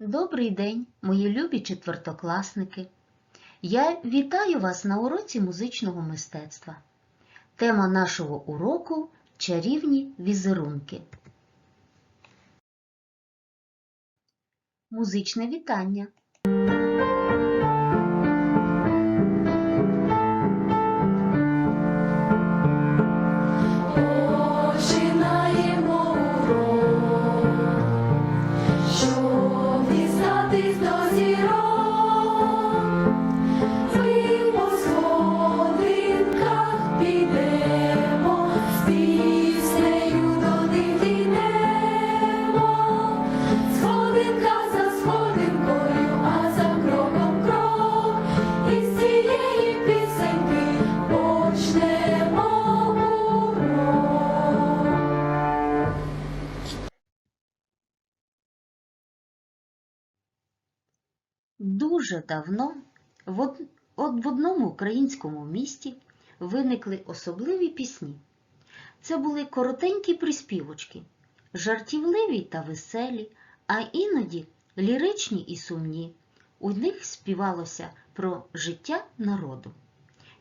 Добрий день, мої любі четвертокласники. Я вітаю вас на уроці музичного мистецтва. Тема нашого уроку чарівні візерунки. Музичне вітання. Давно в, от- в одному українському місті виникли особливі пісні. Це були коротенькі приспівочки, жартівливі та веселі, а іноді ліричні і сумні. У них співалося про життя народу.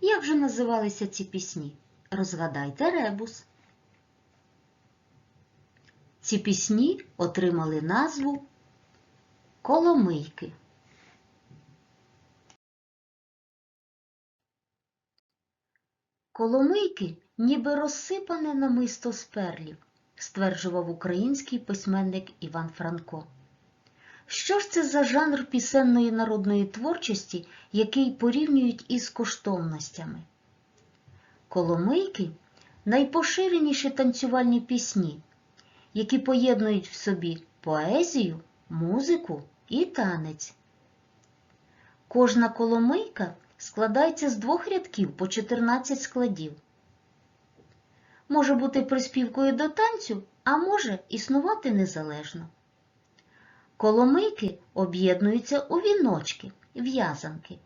Як же називалися ці пісні? Розгадайте ребус. Ці пісні отримали назву Коломийки. Коломийки ніби розсипане намисто з перлів, стверджував український письменник Іван Франко. Що ж це за жанр пісенної народної творчості, який порівнюють із коштовностями? Коломийки найпоширеніші танцювальні пісні, які поєднують в собі поезію, музику і танець. Кожна коломийка складається з двох рядків по 14 складів. Може бути приспівкою до танцю, а може існувати незалежно. Коломийки об'єднуються у віночки, в'язанки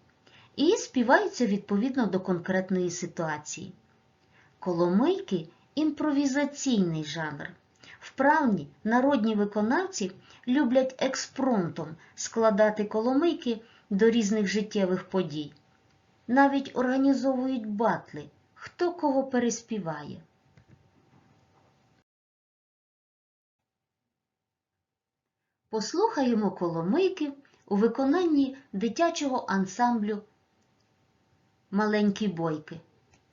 і співаються відповідно до конкретної ситуації. Коломийки імпровізаційний жанр. Вправні народні виконавці люблять експромтом складати коломийки до різних життєвих подій. Навіть організовують батли, хто кого переспіває. Послухаємо коломийки у виконанні дитячого ансамблю Маленькі бойки.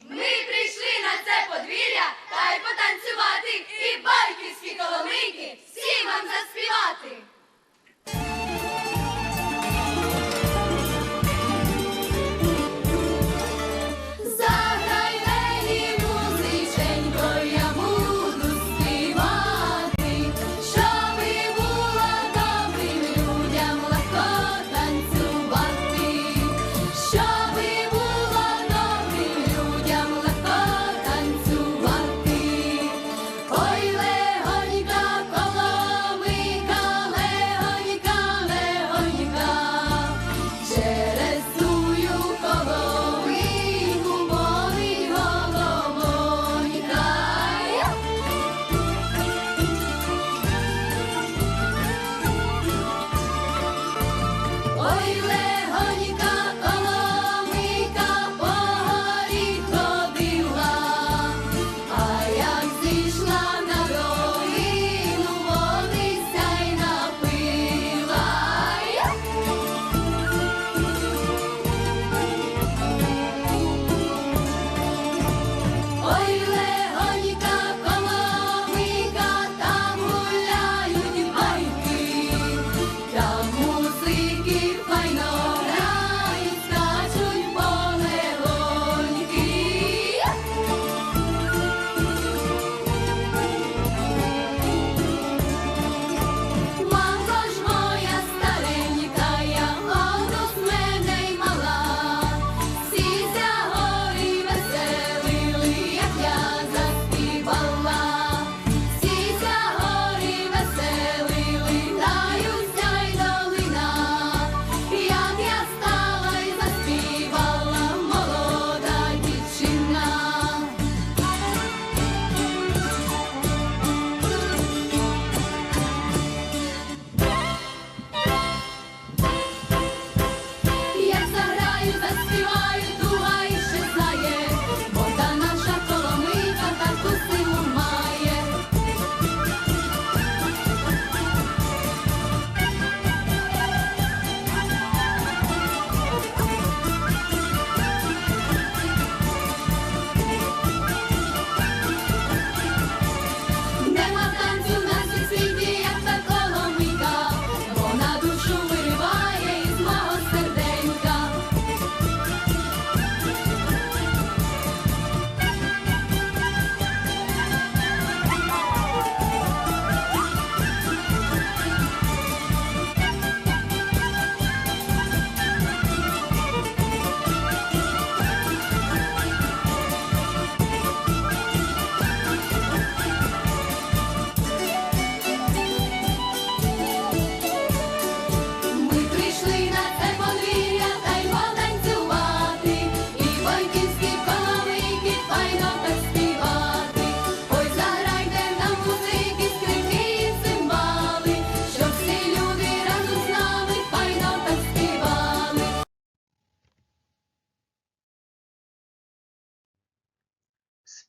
Ми прийшли на це подвір'я та й потанцювати, і байківські коломийки всім вам заспівати.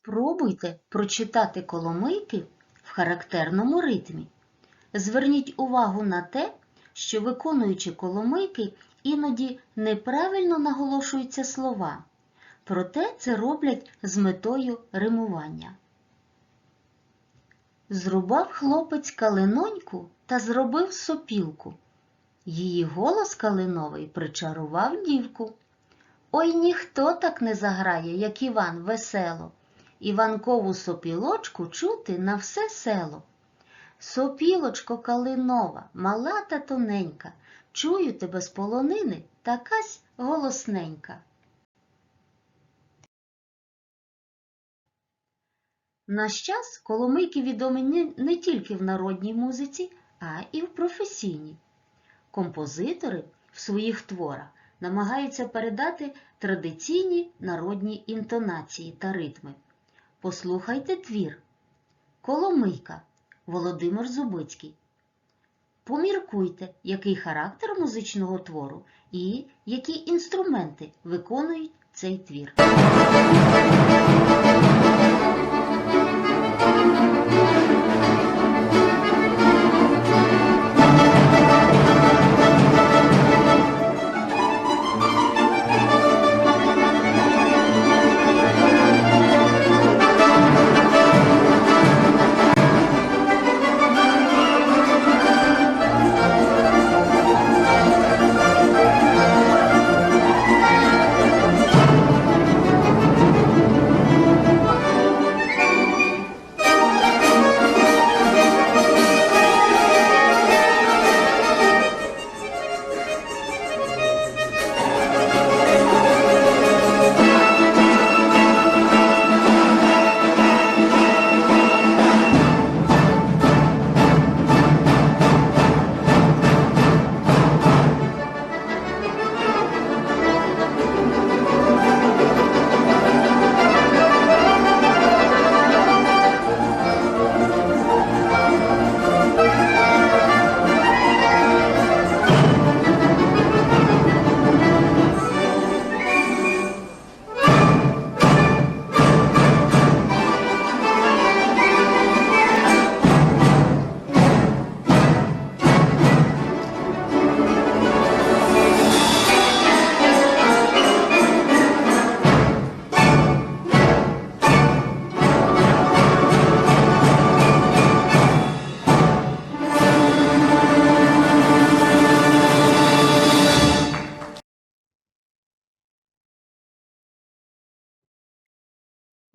Спробуйте прочитати коломийки в характерному ритмі. Зверніть увагу на те, що виконуючи коломийки, іноді неправильно наголошуються слова. Проте це роблять з метою римування. Зрубав хлопець калиноньку та зробив сопілку. Її голос калиновий причарував дівку. Ой ніхто так не заграє, як Іван весело. Іванкову сопілочку чути на все село. Сопілочко калинова, мала та тоненька, чую тебе з полонини, такась голосненька. Наш час коломийки відомі не, тільки в народній музиці, а і в професійній. Композитори в своїх творах намагаються передати традиційні народні інтонації та ритми. Послухайте твір Коломийка Володимир Зубицький. Поміркуйте, який характер музичного твору і які інструменти виконують цей твір.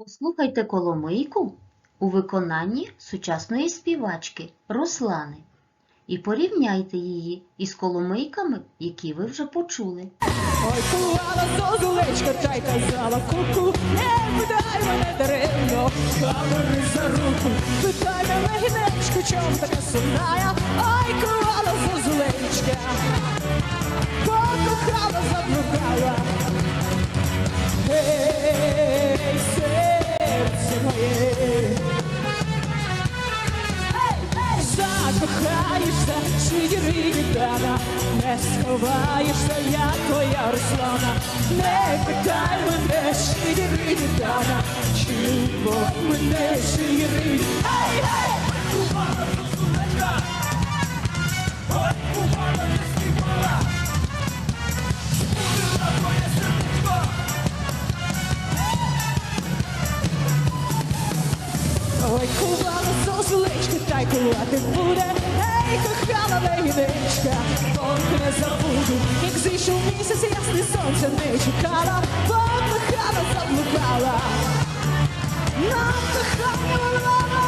Послухайте коломийку у виконанні сучасної співачки Руслани і порівняйте її із коломийками, які ви вже почули. Ой, кувала зозулечка, та й казала куку, не питай мене даремно, камери за руку, питай мене гінечку, чом така сумная, ой, кувала зозулечка, покохала, заблукала, ей, серце моє. Закохаєшся, не сховаєшся, я твоя Руслана. Не питай мене, шиїридана, чи любов мене шиїрид. Ей, ей! Ой, кувала зозулечка, та й кувати буде. Ей, кохана легінечка, тонко не забуду. Як зійшов місяць, ясне сонце не чекала, покохана заблукала. Нам кохання вона.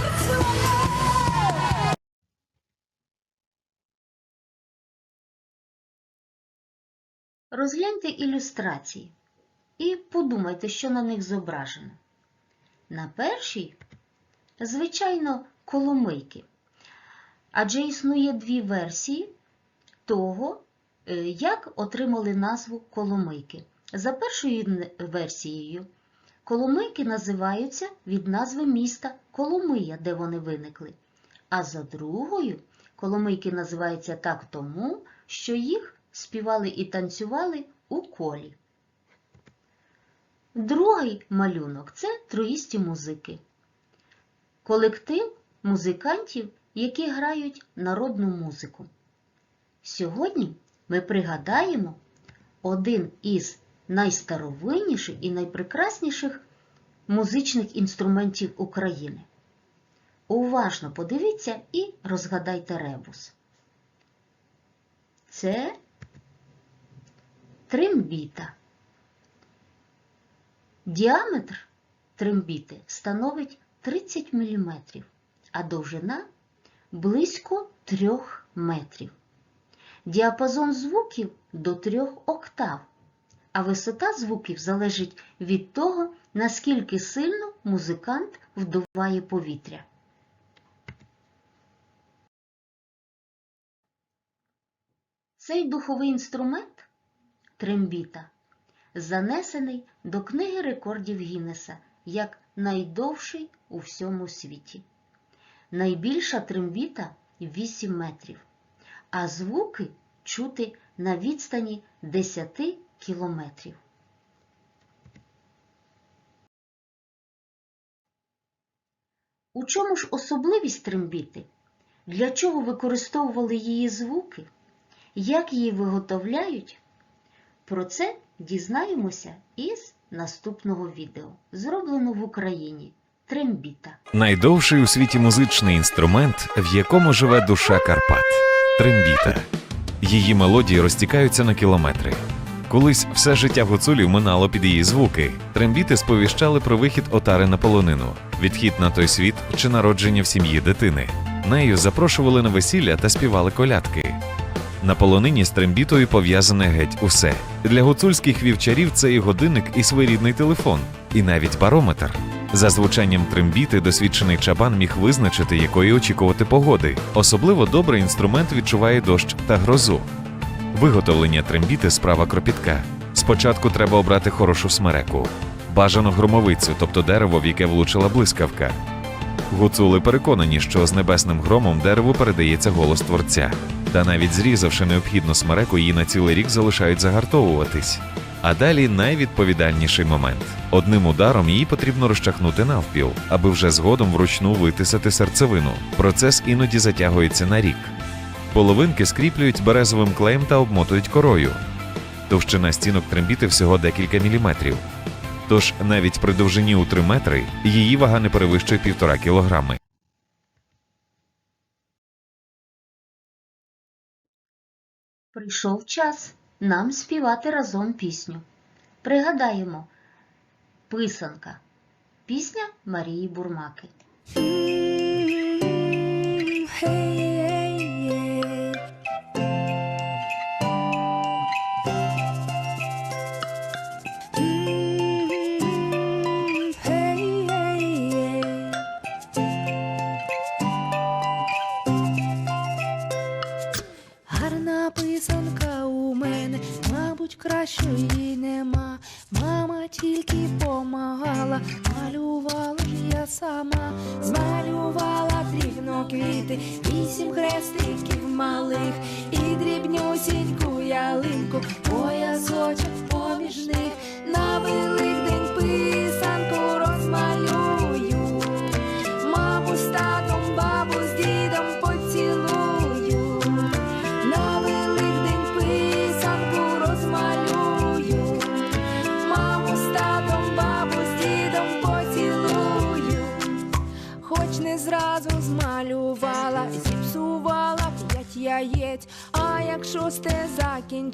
Серце моє. Розгляньте ілюстрації і подумайте, що на них зображено. На першій, звичайно, коломийки. Адже існує дві версії того, е, як отримали назву коломийки. За першою версією, коломийки називаються від назви міста Коломия, де вони виникли. А за другою, коломийки називаються так тому, що їх співали і танцювали у колі. Другий малюнок це троїсті музики. Колектив музикантів, які грають народну музику. Сьогодні ми пригадаємо один із найстаровинніших і найпрекрасніших музичних інструментів України. Уважно подивіться і розгадайте ребус. Це трембіта. Діаметр трембіти становить 30 мм, а довжина близько 3 метрів. Діапазон звуків до 3 октав, а висота звуків залежить від того, наскільки сильно музикант вдуває повітря. Цей духовий інструмент трембіта занесений до книги рекордів Гіннеса як найдовший у всьому світі. Найбільша трембіта 8 метрів, а звуки чути на відстані 10 кілометрів. У чому ж особливість трембіти? Для чого використовували її звуки? Як її виготовляють? Про це дізнаємося із наступного відео, зроблено в Україні. Трембіта. Найдовший у світі музичний інструмент, в якому живе душа Карпат трембіта. Її мелодії розтікаються на кілометри. Колись все життя гуцулів минало під її звуки. Трембіти сповіщали про вихід отари на полонину, відхід на той світ чи народження в сім'ї дитини. Нею запрошували на весілля та співали колядки. На полонині з трембітою пов'язане геть усе. Для гуцульських вівчарів це і годинник, і своєрідний телефон, і навіть барометр. За звучанням трембіти досвідчений чабан міг визначити, якої очікувати погоди. Особливо добре інструмент відчуває дощ та грозу. Виготовлення трембіти справа кропітка. Спочатку треба обрати хорошу смереку, бажано громовицю, тобто дерево, в яке влучила блискавка. Гуцули переконані, що з небесним громом дереву передається голос творця. Та навіть зрізавши необхідну смереку, її на цілий рік залишають загартовуватись. А далі найвідповідальніший момент. Одним ударом її потрібно розчахнути навпіл, аби вже згодом вручну витисати серцевину. Процес іноді затягується на рік. Половинки скріплюють березовим клеєм та обмотують корою. Товщина стінок трембіти всього декілька міліметрів. Тож навіть при довжині у 3 метри її вага не перевищує півтора кілограми. Прийшов час нам співати разом пісню. Пригадаємо Писанка. Пісня Марії Бурмаки. Público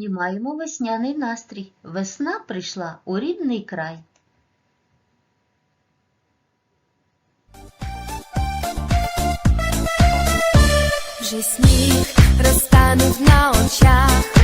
піднімаємо весняний настрій. Весна прийшла у рідний край. Вже сніг розтанув на очах.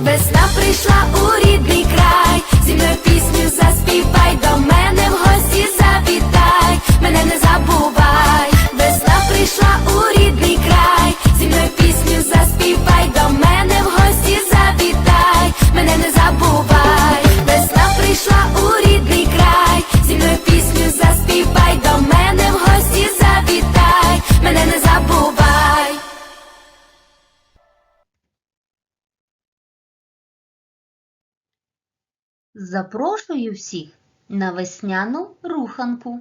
Весна прийшла у рідний край, зі мною Запрошую всіх на весняну руханку.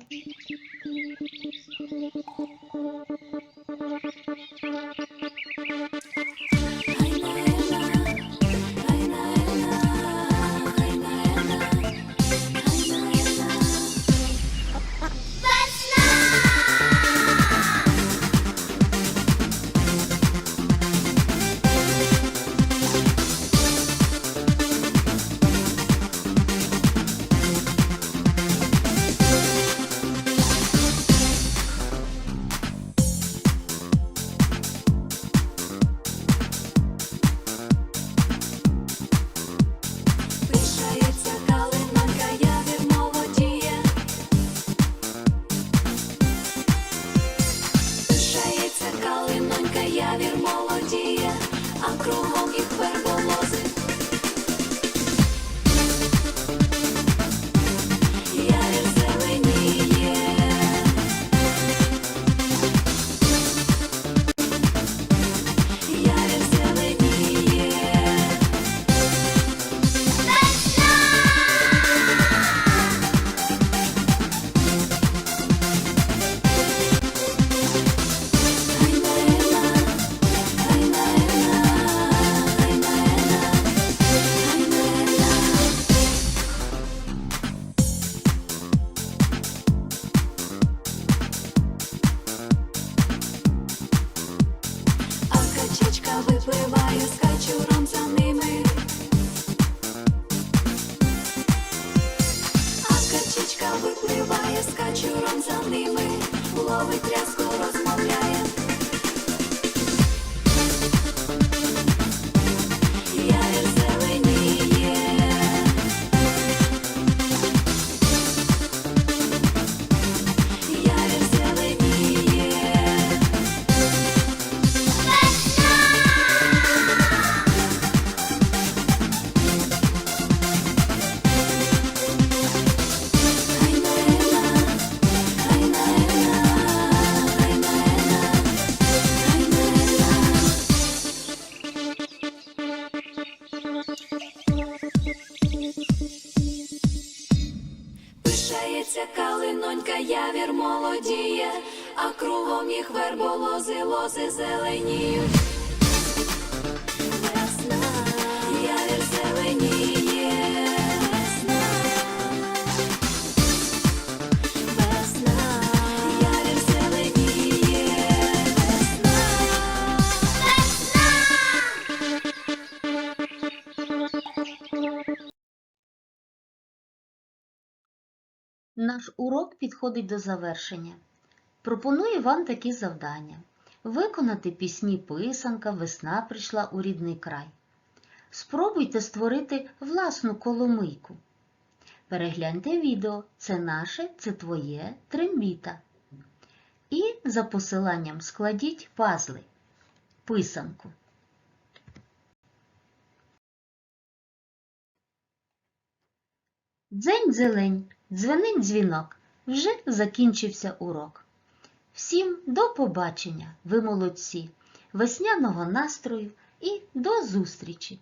Пливаю, скачу. повніх верболози, лози зеленіють. Весна, ярик зеленіє, весна, весна, ярик зеленіє, весна, весна. Наш урок підходить до завершення. Пропоную вам такі завдання: виконати пісні писанка, весна прийшла у рідний край. Спробуйте створити власну коломийку. Перегляньте відео Це наше, це твоє трембіта. І за посиланням складіть пазли. Писанку. Дзень зелень, дзвенить дзвінок. Вже закінчився урок. Всім до побачення, ви молодці, весняного настрою і до зустрічі!